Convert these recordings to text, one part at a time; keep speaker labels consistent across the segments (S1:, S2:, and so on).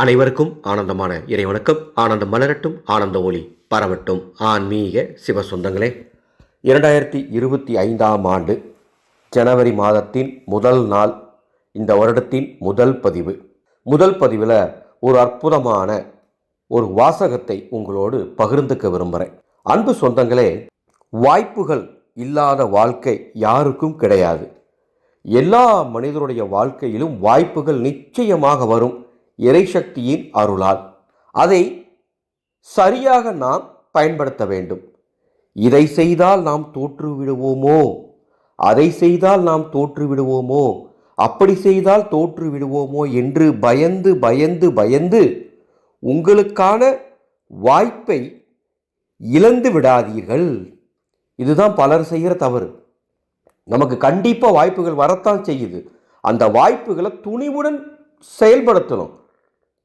S1: அனைவருக்கும் ஆனந்தமான இறைவணக்கம். ஆனந்தம் மலரட்டும் ஆனந்த ஒளி பரவட்டும். ஆன்மீக சிவ சொந்தங்களே இரண்டாயிரத்தி இருபத்தி ஐந்தாம் ஆண்டு ஜனவரி மாதத்தின் முதல் நாள் இந்த வருடத்தின் முதல் பதிவு. முதல் பதிவில் ஒரு அற்புதமான ஒரு வாசகத்தை உங்களோடு பகிர்ந்துக்க விரும்புகிறேன் அன்பு சொந்தங்களே வாய்ப்புகள் இல்லாத வாழ்க்கை யாருக்கும் கிடையாது. எல்லா மனிதருடைய வாழ்க்கையிலும் வாய்ப்புகள் நிச்சயமாக வரும். இறைசக்தியின் அருளால். அதை சரியாக நாம் பயன்படுத்த வேண்டும். இதை செய்தால் நாம் தோற்று விடுவோமோ அதை செய்தால் நாம் தோற்று விடுவோமோ அப்படி செய்தால் தோற்று விடுவோமோ என்று பயந்து பயந்து பயந்து உங்களுக்கான வாய்ப்பை இழந்து விடாதீர்கள். இதுதான் பலர் செய்கிற தவறு. நமக்கு கண்டிப்பாக வாய்ப்புகள் வரத்தான் செய்யுது. அந்த வாய்ப்புகளை துணிவுடன் செயல்படுத்தணும்.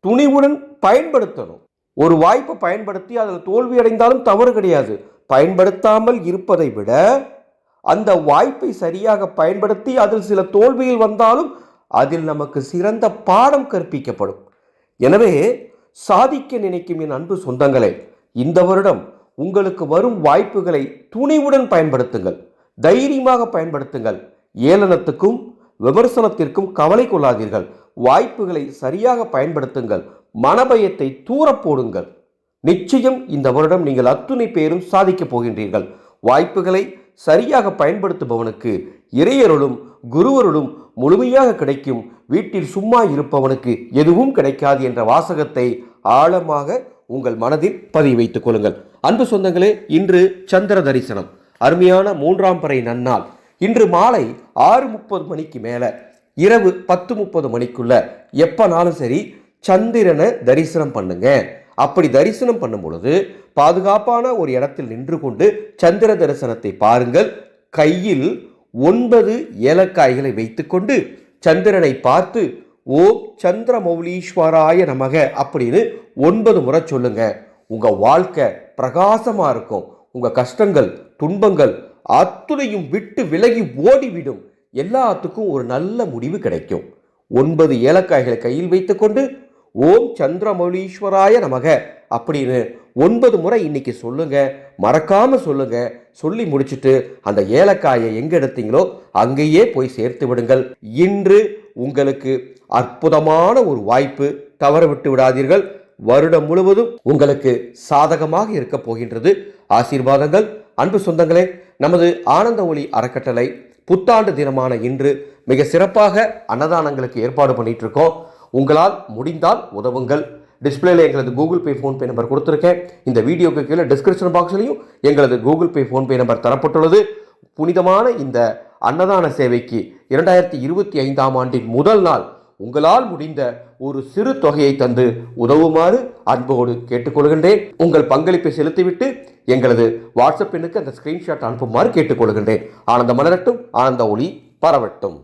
S1: துணிவுடன் பயன்படுத்தணும். ஒரு வாய்ப்பை பயன்படுத்தி அதில் தோல்வி அடைந்தாலும் தவறு கிடையாது. பயன்படுத்தாமல் இருப்பதை விட அந்த வாய்ப்பை சரியாக பயன்படுத்தி அதில் சில தோல்விகள் வந்தாலும் அதில் நமக்கு சிறந்த பாடம் கற்பிக்கப்படும். எனவே சாதிக்க நினைக்கும் என் அன்பு சொந்தங்களே இந்த வருடம் உங்களுக்கு வரும் வாய்ப்புகளை துணிவுடன் பயன்படுத்துங்கள். தைரியமாக பயன்படுத்துங்கள். ஏளனத்துக்கும் விமர்சனத்திற்கும் கவலை கொள்ளாதீர்கள். வாய்ப்புகளை சரியாக பயன்படுத்துங்கள். மனபயத்தை தூரப்போடுங்கள் நிச்சயம் இந்த வருடம் நீங்கள் அத்துணை பேரும் சாதிக்கப் போகின்றீர்கள். வாய்ப்புகளை சரியாக பயன்படுத்துபவனுக்கு இறையருளும் குருவருளும் முழுமையாக கிடைக்கும். வீட்டில் சும்மா இருப்பவனுக்கு எதுவும் கிடைக்காது என்ற வாசகத்தை ஆழமாக உங்கள் மனதில் பதிவு வைத்துக் கொள்ளுங்கள். அன்பு சொந்தங்களே இன்று சந்திர தரிசனம். அருமையான மூன்றாம் பறை நன்னாள். இன்று மாலை ஆறு முப்பது மணிக்கு மேலே. இரவு பத்து முப்பது மணிக்குள்ள எப்பனாலும் சரி சந்திரனை தரிசனம் பண்ணுங்க. அப்படி தரிசனம் பண்ணும் பொழுது பாதுகாப்பான ஒரு இடத்தில் நின்று கொண்டு சந்திர தரிசனத்தை பாருங்கள். கையில் ஒன்பது ஏலக்காய்களை வைத்துக்கொண்டு சந்திரனை பார்த்து ஓம் சந்திர மௌலீஸ்வராய நமக அப்படின்னு ஒன்பது முறை சொல்லுங்க. உங்க வாழ்க்கை பிரகாசமா இருக்கும். உங்க கஷ்டங்கள் துன்பங்கள் அத்துணையும் விட்டு விலகி ஓடிவிடும். எல்லாத்துக்கும் ஒரு நல்ல முடிவு கிடைக்கும். ஒன்பது ஏலக்காய்களை கையில் வைத்துக்கொண்டு ஓம் சந்திரமௌலீஸ்வராய நமக அப்படின்னு ஒன்பது முறை இன்னைக்கு சொல்லுங்க மறக்காம சொல்லுங்க சொல்லி முடிச்சுட்டு அந்த ஏலக்காயை எங்க எடுத்தீங்களோ அங்கேயே போய் சேர்த்து விடுங்கள். இன்று உங்களுக்கு அற்புதமான ஒரு வாய்ப்பு தவற விட்டு விடாதீர்கள். வருடம் முழுவதும் உங்களுக்கு சாதகமாக இருக்க போகின்றது. ஆசீர்வாதங்கள். அன்பு சொந்தங்களே நமது ஆனந்த ஒளி அறக்கட்டளை புத்தாண்டு தினமான இன்று மிக சிறப்பாக அன்னதானங்களுக்கு ஏற்பாடு பண்ணிகிட்ருக்கோம் இருக்கோம் உங்களால் முடிந்தால் உதவுங்கள். டிஸ்பிளேல எங்களது கூகுள் பே ஃபோன்பே நம்பர் கொடுத்துருக்கேன். இந்த வீடியோக்கு கீழே டிஸ்கிரிப்ஷன் பாக்ஸ்லையும் எங்களது கூகுள் பே ஃபோன்பே நம்பர் தரப்பட்டுள்ளது. புனிதமான இந்த அன்னதான சேவைக்கு இரண்டாயிரத்தி இருபத்தி ஐந்தாம் ஆண்டின் முதல் நாள் உங்களால் முடிந்த ஒரு சிறு தொகையை தந்து உதவுமாறு அன்போடு கேட்டுக்கொள்கின்றேன். உங்கள் பங்களிப்பை செலுத்திவிட்டு எங்களது வாட்ஸ்அப் எண்ணுக்கு அந்த ஸ்கிரீன்ஷாட் அனுப்புமாறு கேட்டுக்கொள்கின்றேன். ஆனந்த மலரட்டும் ஆனந்த ஒளி பரவட்டும்.